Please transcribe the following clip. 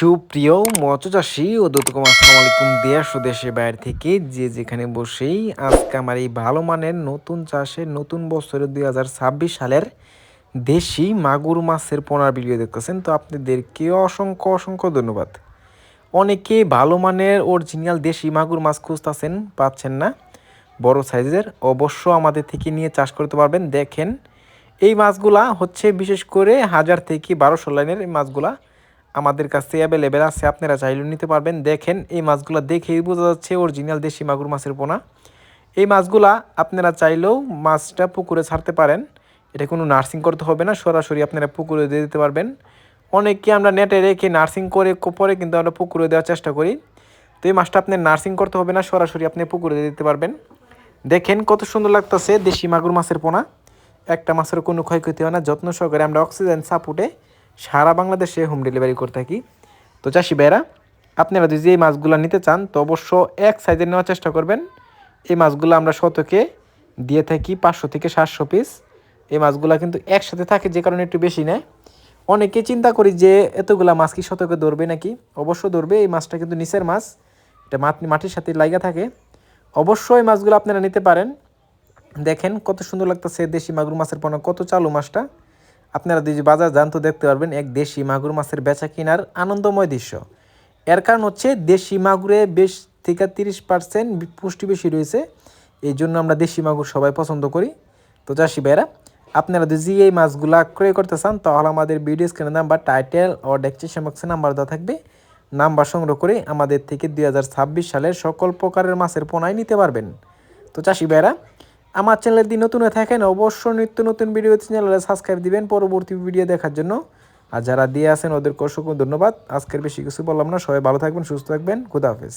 সুপ্রিয় মৎস্যচাষী ও দত্তকম আসসালামু আলাইকুম, দেশ ও দেশের বাইরে থেকে যে যেখানে বসেই আজকে আমার এই ভালো মানের নতুন চাষের নতুন বছরের দুই হাজার ছাব্বিশ সালের দেশি মাগুর মাছের পোনার ভিডিও দেখতেছেন। তো আপনাদেরকে অসংখ্য অসংখ্য ধন্যবাদ। অনেকে ভালো মানের অরিজিনাল দেশি মাগুর মাছ খুঁজতেছেন, পাচ্ছেন না। বড় সাইজের, অবশ্য আমাদের থেকে নিয়ে চাষ করতে পারবেন। দেখেন, এই মাছগুলা হচ্ছে বিশেষ করে হাজার থেকে বারোশো লাইনের এই মাছগুলা। আমাদের কাছে অ্যাভেলেবেল আছে, আপনারা চাইলেও নিতে পারবেন। দেখেন, এই মাছগুলো দেখেই বোঝা যাচ্ছে অরিজিনাল দেশি মাগুর মাছের পোনা। এই মাছগুলা আপনারা চাইলেও মাছটা পুকুরে ছাড়তে পারেন। এটা কোনো নার্সিং করতে হবে না, সরাসরি আপনারা পুকুরে দিয়ে দিতে পারবেন। অনেককে আমরা নেটে রেখে নার্সিং করে, পরে কিন্তু আমরা পুকুরে দেওয়ার চেষ্টা করি। তো এই মাছটা আপনি নার্সিং করতে হবে না, সরাসরি আপনি পুকুরে দিয়ে দিতে পারবেন। দেখেন কত সুন্দর লাগতেছে দেশি মাগুর মাছের পোনা। একটা মাছের কোনো ক্ষয়ক্ষতি হয় না, যত্ন সহকারে আমরা অক্সিজেন সাপোর্টে সারা বাংলাদেশে হোম ডেলিভারি করে থাকি। তো চাষি ভাইরা আপনারা যদি এই মাছগুলো নিতে চান, তো অবশ্য এক সাইজের নেওয়ার চেষ্টা করবেন। এই মাছগুলো আমরা শতকে দিয়ে থাকি পাঁচশো থেকে সাতশো পিস এই মাছগুলো কিন্তু একসাথে থাকে, যে কারণে একটু বেশি নেয়। অনেকে চিন্তা করি যে, এতগুলা মাছ কি শতকে ধরবে নাকি? অবশ্য ধরবে, এই মাছটা কিন্তু নিচের মাছ। এটা মাটির সাথে লাইগা থাকে। অবশ্যই এই মাছগুলো আপনারা নিতে পারেন। দেখেন কত সুন্দর লাগতেছে দেশি মাগুর মাছের পণ্য কত চালু মাছটা। আপনারা যদি বাজার যান তো দেখতে পারবেন, এক দেশি মাগুর মাছের বেচা কেনার আনন্দময় দৃশ্য। এর কারণ হচ্ছে দেশি মাগুরে বেশ থেকে তিরিশ পার্সেন্ট পুষ্টি বেশি রয়েছে। এই জন্য আমরা দেশি মাগুর সবাই পছন্দ করি। তো চাষি ভাইরা আপনারা যদি এই মাছগুলা ক্রয় করতে চান, তাহলে আমাদের ভিডিও স্ক্রিনের নাম্বার টাইটেল ও ডেকচেশন বক্সে নাম্বার দেওয়া থাকবে। নাম্বার সংগ্রহ করে আমাদের থেকে দুই সালের সকল প্রকারের মাছের পোনায় নিতে পারবেন। তো চাষি ভাইরা আমার চ্যানেলের যদি নতুন হয়ে থাকেন, অবশ্যই নিত্য নতুন ভিডিও চ্যানেলে সাবস্ক্রাইব দিবেন পরবর্তী ভিডিও দেখার জন্য। আর যারা দিয়ে আসেন ওদের অসংখ্য ধন্যবাদ। আজকের বেশি কিছু বললাম না। সবাই ভালো থাকবেন, সুস্থ থাকবেন। খুদা হাফেজ।